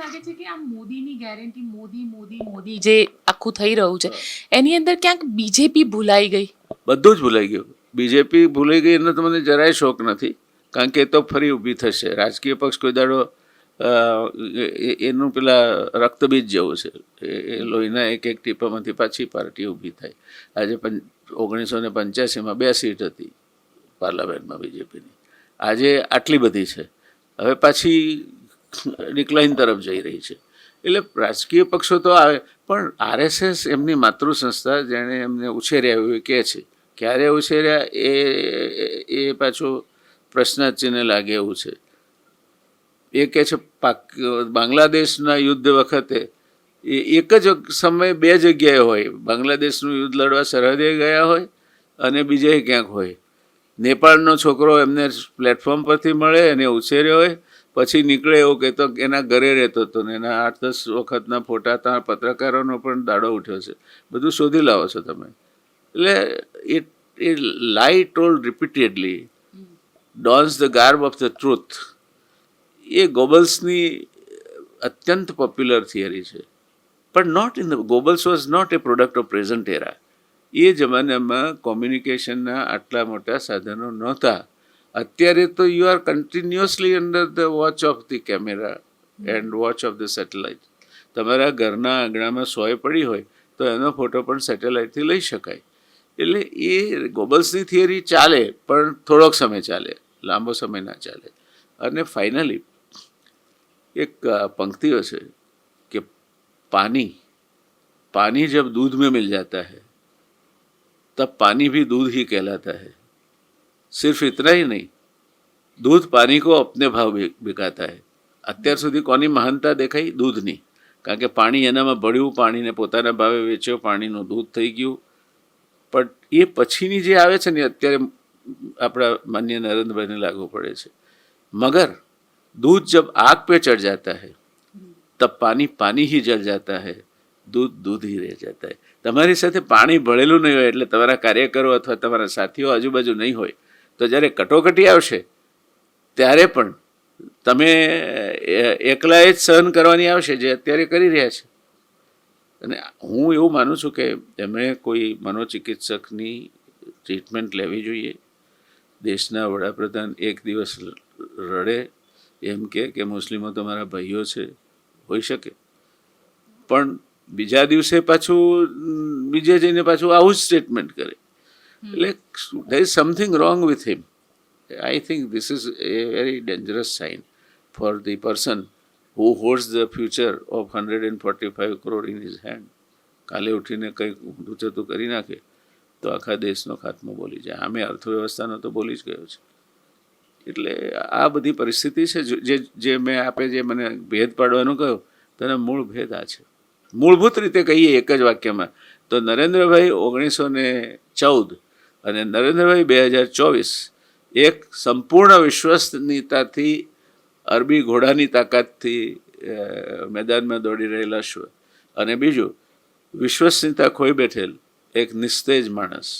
લાગે છે કે આમ મોદીની ગેરંટી મોદી મોદી મોદી જે આખું થઈ રહ્યું છે એની અંદર ક્યાંક બીજેપી ભૂલાઈ ગઈ? બધું જ ભૂલાઈ ગયું. બીજેપી ભૂલાઈ ગઈ એનો તો મને જરાય શોખ નથી. કારણ કે એ તો ફરી ઊભી થશે. રાજકીય પક્ષ કોઈ દાડો એનું પેલા રક્તબીજ જેવું છે. એ- લોહીના એક એક ટીપામાંથી પાછી પાર્ટી ઊભી થાય. આજે ઓગણીસો ને પંચ્યાસીમાં બે સીટ હતી પાર્લામેન્ટમાં બીજેપીની આજે આટલી બધી છે. હવે પાછી ડિક્લાઇન તરફ જઈ રહી છે. એટલે રાજકીય પક્ષો તો આવે, પણ આરએસએસ એમની માતૃ સંસ્થા જેણે એમને ઉછેર્યા એવું કહે છે. ક્યારે ઉછેર્યા એ એ પાછું પ્રશ્નાચિહ્ન લાગે એવું છે. એ કહે છે, પાક, બાંગ્લાદેશના યુદ્ધ વખતે એ એક જ સમયે બે જગ્યાએ હોય. બાંગ્લાદેશનું યુદ્ધ લડવા સરહદે ગયા હોય અને બીજે ક્યાંક હોય. નેપાળનો છોકરો એમને પ્લેટફોર્મ પરથી મળે અને ઉછેર્યો હોય પછી નીકળે એવું કહેતો એના ઘરે રહેતો હતો ને એના આઠ દસ વખતના ફોટા ત્યાં પત્રકારોનો પણ દાડો ઉઠ્યો છે. બધું શોધી લાવો છો તમે. એટલે એ a lie told repeatedly dons the garb of the truth એ ગોબલ્સની અત્યંત પોપ્યુલર થિયરી છે. પણ not in the Goebbels was not a product of present era એ જમાનામાં કોમ્યુનિકેશનના આટલા મોટા સાધનો નહોતા. અત્યારે તો you are continuously under the watch of the camera and watch of the satellite તમારા ઘરના આંગણામાં સોય પડી હોય, તો એનો ફોટો પણ સેટેલાઇટથી લઈ શકાય. એટલે એ ગોબલ્સની થિયરી ચાલે, પણ થોડોક સમય ચાલે, લાંબો સમય ના ચાલે. અને ફાઇનલી એક પંક્તિઓ છે કે પાણી પાણી જબ દૂધ મેં મિલ જાતા હૈ, તબ પાણી ભી દૂધ હી કહેલાતા હૈ. सिर्फ इतना ही नहीं दूध पानी को अपने भाव बि- बिकाता है અત્યાર સુધી કોની મહાનતા દેખાઈ દૂધની કારણ કે પાણી એનામાં ભળ્યું પાણીને પોતાના ભાવે વેચ્યો પાણીનું દૂધ થઈ ગયું પણ એ પછીની જે આવે છે ને અત્યારે આપણા માન્ય નરેન્દ્રભાઈને લાગુ પડે છે મગર दूध जब आग पे चढ़ जाता है તબ પાણી પાણી ही જલ જાતા है દૂધ દૂધ ही रह जाता है તમારી સાથે પાણી ભળેલું નહીં હોય એટલે તમારા કાર્યકરો અથવા તમારા સાથીઓ આજુબાજુ નહીં હોય તો જ્યારે કટોકટી આવશે, ત્યારે પણ તમે એકલા જ સહન કરવાની આવશે જે અત્યારે કરી રહ્યા છે. અને હું એવું માનું છું કે એમણે કોઈ મનોચિકિત્સકની ટ્રીટમેન્ટ લેવી જોઈએ. દેશના વડાપ્રધાન એક દિવસ રડે, એમ કે કે મુસ્લિમો તમારા ભાઈઓ છે, હોઈ શકે. પણ બીજા દિવસે પાછું, બીજે જઈને પાછું આવું જ સ્ટેટમેન્ટ કરે. એટલે there is something wrong with him I think this is a very dangerous sign for the person who holds the future of hundred and forty five crore in his hand કાલે ઉઠીને કંઈક ઊંધું થતું કરી નાખે, તો આખા દેશનો ખાત્મો બોલી જાય. આમે અર્થવ્યવસ્થાનો તો બોલી જ ગયો છે. એટલે આ બધી પરિસ્થિતિ છે જે જે મેં આપે જે મને ભેદ પાડવાનું કહ્યું, તેનો મૂળ ભેદ આ છે. મૂળભૂત રીતે કહીએ એક જ વાક્યમાં, તો નરેન્દ્રભાઈ ઓગણીસો ને ચૌદ અને નરેન્દ્રભાઈ બે હજાર ચોવીસ એક સંપૂર્ણ વિશ્વસનીયતાથી અરબી ઘોડાની તાકાતથી મેદાનમાં દોડી રહેલા અશ્વ અને બીજું, વિશ્વસનીયતા ખોઈ બેઠેલ એક નિસ્તેજ માણસ.